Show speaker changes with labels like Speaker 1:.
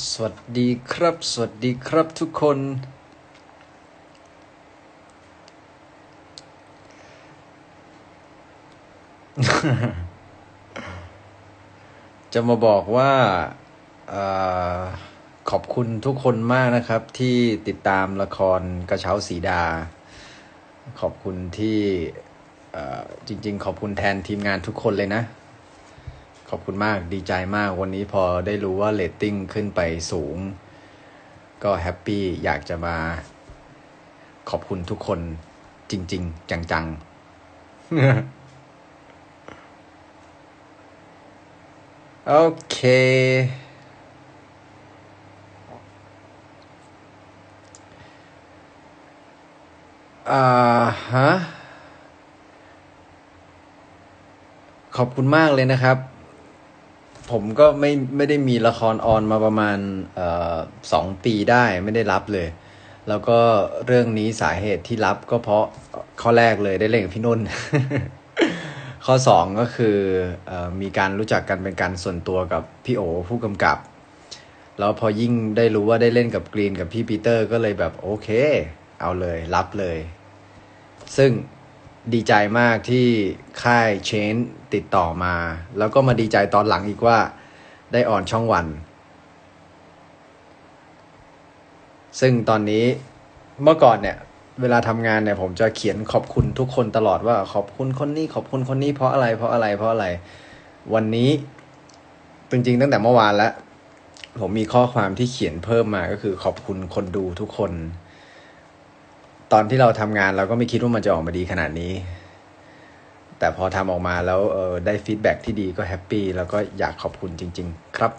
Speaker 1: สวัสดีครับ สวัสดีครับทุกคน จะมาบอกว่าอขอบคุณทุกคนมากนะครับ ที่ติดตามละครกระเช้าสีดา ขอบคุณที่จริง ๆ ขอบคุณแทนทีมงานทุกคนเลยนะ ขอบคุณมากดีใจมากวันนี้พอได้รู้ว่าเรตติ้งขึ้นไปสูง ก็แฮปปี้อยากจะมาขอบคุณทุกคนจริง ๆ จังๆ โอเค อ่าฮะขอบคุณมากเลยนะครับ ผมก็ไม่ไม่ได้มีละครออนมาประมาณออสองปีได้ไม่ได้รับเลย แล้วก็เรื่องนี้สาเหตุที่รับก็เพราะข้อแรกเลยได้เล่นกับพี่นุ่น ข้อสองก็คืออมีการรู้จักกันเป็นการส่วนตัวกับพี่โอผู้กำกับ แล้วพอยิ่งได้รู้ว่าได้เล่นกับกรีนกับพี่ปีเตอร์ก็เลยแบบโอเค เอาเลยรับเลย ซึ่ง ดีใจมากที่ค่ายเชนติดต่อมา แล้วก็มาดีใจตอนหลังอีกว่าได้อ่อนช่องวัน ซึ่งตอนนี้เมื่อก่อนเนี่ย เวลาทำงานเนี่ยผมจะเขียนขอบคุณทุกคนตลอดว่าขอบคุณคนนี้ขอบคุณคนนี้เพราะอะไรเพราะอะไรเพราะอะไร วันนี้จริงๆ ตั้งแต่เมื่อวานแล้ว ผมมีข้อความที่เขียนเพิ่มมาก็คือขอบคุณคนดูทุกคน ตอนที่เราทำงานเราก็ไม่คิดว่ามันจะออกมาดีขนาดนี้ แต่พอทำออกมาแล้วได้ฟีดแบ็กที่ดีก็แฮปปี้แล้วก็อยากขอบคุณจริง ๆ ครับ